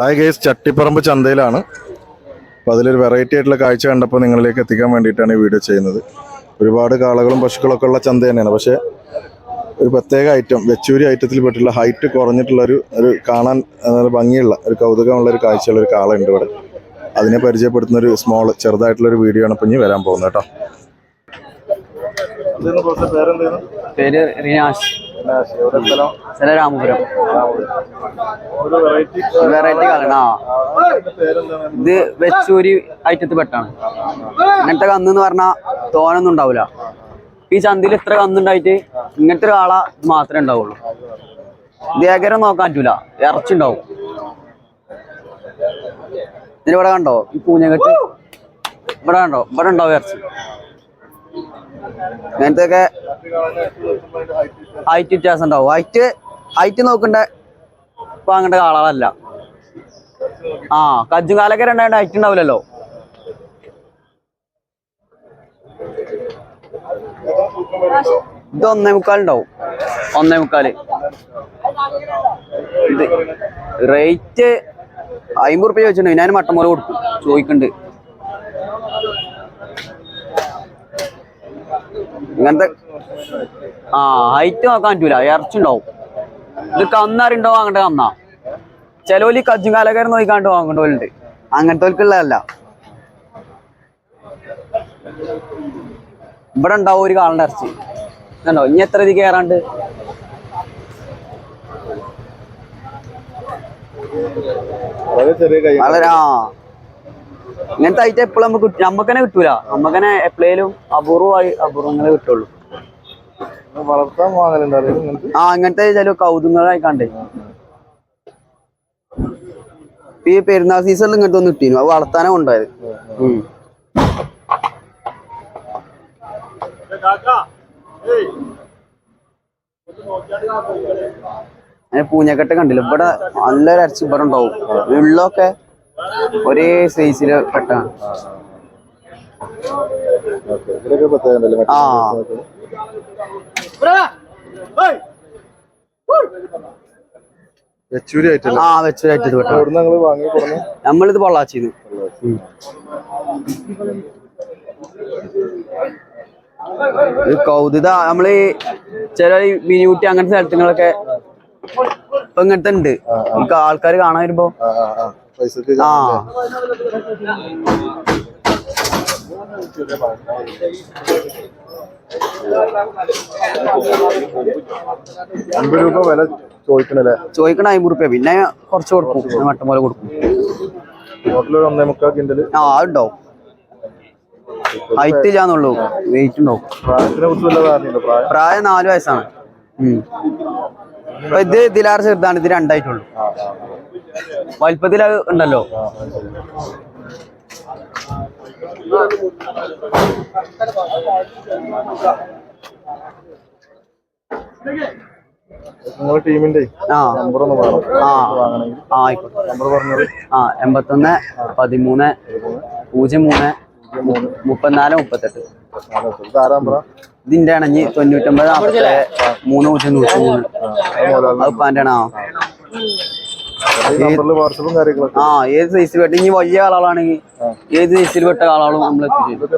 Hi guys Chattiparamba ചന്തയിലാണ്. അപ്പോൾ അതിലൊരു variety ആയിട്ടുള്ള കാഴ്ച കണ്ടപ്പോൾ നിങ്ങളിലേക്ക് എത്തിക്കാൻ വേണ്ടിയിട്ടാണ് ഈ വീഡിയോ ചെയ്യുന്നത്. ഒരുപാട് കാളകളും പശുക്കളൊക്കെ ഉള്ള ചന്ത തന്നെയാണ്. പക്ഷേ ഒരു പ്രത്യേക ഐറ്റം വെച്ചൂരി ഐറ്റത്തിൽ പെട്ടുള്ള ഹൈറ്റ് കുറഞ്ഞിട്ടുള്ള ഒരു കാണാൻ നല്ല ഭംഗിയുള്ള ഒരു കൗതുകമുള്ള ഒരു കാഴ്ചയുള്ള ഒരു കാളുണ്ട് ഇവിടെ. അതിനെ പരിചയപ്പെടുത്തുന്ന ഒരു സ്മോൾ ചെറുതായിട്ടുള്ള ഒരു വീഡിയോ ആണ് ഇപ്പം ഇനി വരാൻ പോകുന്നത് കേട്ടോ. പേര് റിനാഷ് സ്ഥലം? രാമപുരം. വെറൈറ്റി കളണ. ഇത് വെച്ചൂരി ഐറ്റത്ത് പെട്ടാണ്. ഇങ്ങനത്തെ കന്ന് എന്ന് പറഞ്ഞാൽ തോനൊന്നും ഉണ്ടാവില്ല ഈ ചന്തയിൽ ഇത്ര കന്നുണ്ടായിട്ട് ഇങ്ങനത്തെ ഒരു ആള ഇത് മാത്രമേ ഉണ്ടാവുള്ളൂ. വേഗരം നോക്കാൻ പറ്റൂല. ഇറച്ചി ഉണ്ടാവും ഇതിനിവിടെ കണ്ടോ? ഈ പൂഞ്ഞകെട്ട്. ഇവിടെ കണ്ടോ? ഇവിടെ ഉണ്ടാവും ഇറച്ചി. ഇങ്ങനത്തെ ഒക്കെ ഹൈറ്റ് വ്യത്യാസം ഉണ്ടാവും. ഹൈറ്റ് ഹൈറ്റ് നോക്കണ്ട? ഇപ്പൊ അങ്ങനത്തെ ആ ആ കജ്ജുകാലൊക്കെ രണ്ടായിട്ട് ഹൈറ്റ് ഉണ്ടാവില്ലല്ലോ. ഇത് ഒന്നേ മുക്കാൽ ഉണ്ടാവും. ഒന്നേ മുക്കാൽ ഇത് റേറ്റ് അമ്പത് റുപ്യ ചോദിച്ചിട്ടുണ്ട്. ഞാൻ മട്ടൻ കൊടുക്കും ചോദിക്കുന്നുണ്ട് ഇങ്ങനത്തെ ആ ഹൈറ്റ് നോക്കാൻ പറ്റൂല. ഇറച്ചുണ്ടാവും. ഇത് കന്നാരുണ്ടോ അങ്ങോട്ട് കന്നാ. ചിലവര് കജ്ജും കാലക്കാരൻ നോക്കിക്കാണ്ട് അങ്ങനത്തെ ഇവിടെ ഉണ്ടാവും ഒരു കാളിന്റെ ഇറച്ചി. കണ്ടോ ഇനി എത്ര ഇത് കയറാണ്ട്? വളരെ ആ. ഇങ്ങനത്തെ ഐറ്റം എപ്പോഴും നമുക്ക് നമുക്ക് തന്നെ കിട്ടൂല. നമുക്ക് തന്നെ എപ്പോഴേലും അപൂർവമായി അപൂർവങ്ങളെ കിട്ടുള്ളൂ. വളർത്താൻ ഇങ്ങനത്തെ? ആ അങ്ങനത്തെ ചില കൗതുകങ്ങളായി കണ്ടേ ഈ പെരുന്നാൾ സീസണിൽ ഇങ്ങനത്തെ ഒന്ന് കിട്ടിയിരുന്നു അത് വളർത്താനാ കൊണ്ടുപോയത്. ഉം. അങ്ങനെ പൂഞ്ഞക്കെട്ട് കണ്ടില്ല? ഇവിടെ നല്ലൊരു അരച്ചിപ്പറുണ്ടാവും ഉള്ളൊക്കെ ഒരേ സൈസിൽ പെട്ടാണ് ആ. വെച്ചൂരി നമ്മളിത് പൊള്ളാച്ചിന്ന്. കൗതുക. നമ്മൾ ചില മിനിയൂട്ടി അങ്ങനത്തെ സ്ഥലത്തുകളൊക്കെ ഇപ്പൊ ഇങ്ങനത്തെ ഉണ്ട്. നമുക്ക് ആൾക്കാർ കാണാൻ വരുമ്പോ പൈസക്ക് ആ. അൻപത് രൂപ വില ചോദിക്കണല്ലേ? ചോദിക്കണ അമ്പത് റുപ്യ പിന്നെ കുറച്ച് കൊടുക്കും. പിന്നെ പോലെ കൊടുക്കും. ടോട്ടൽ ഒരു ഒന്നേ മുക്കാൽ കിൻഡൽ? ആ ഉണ്ടോ ഹൈറ്റ് ഇല്ലാന്നുള്ളൂ. വെയിറ്റ് ഉണ്ടാവും. പ്രായം? നാല് വയസ്സാണ്. ഇത് ഇതിലാറ് ചെറുതാണ്. ഇത് രണ്ടായിട്ടുള്ളൂ. വലിപ്പത്തിൽ അത് ഉണ്ടല്ലോ. നിങ്ങളുടെ ടീമിന്റെ ആ. നമ്പർ ഒന്ന് ആ. ആ ആയിക്കോട്ടെ. നമ്പർ പറഞ്ഞത് ആ എൺപത്തൊന്ന് പതിമൂന്ന് പൂജ്യം മൂന്ന് മുപ്പത്തിനാല് മുപ്പത്തെട്ട്. ഇതിന്റെ ആണെങ്കിൽ തൊണ്ണൂറ്റൊമ്പത് നാൽപ്പത്തേഴ് മൂന്ന് പൂജ്യം നൂറ്റി മൂന്ന് അത് ഉപ്പാന്റെ ആണ് ആ ഏത് സൈസിൽ പെട്ട ഇനി വലിയ ആളാണെങ്കിൽ ഏത് സൈസിൽ പെട്ട ആളാളും നമ്മൾ എത്തിച്ചു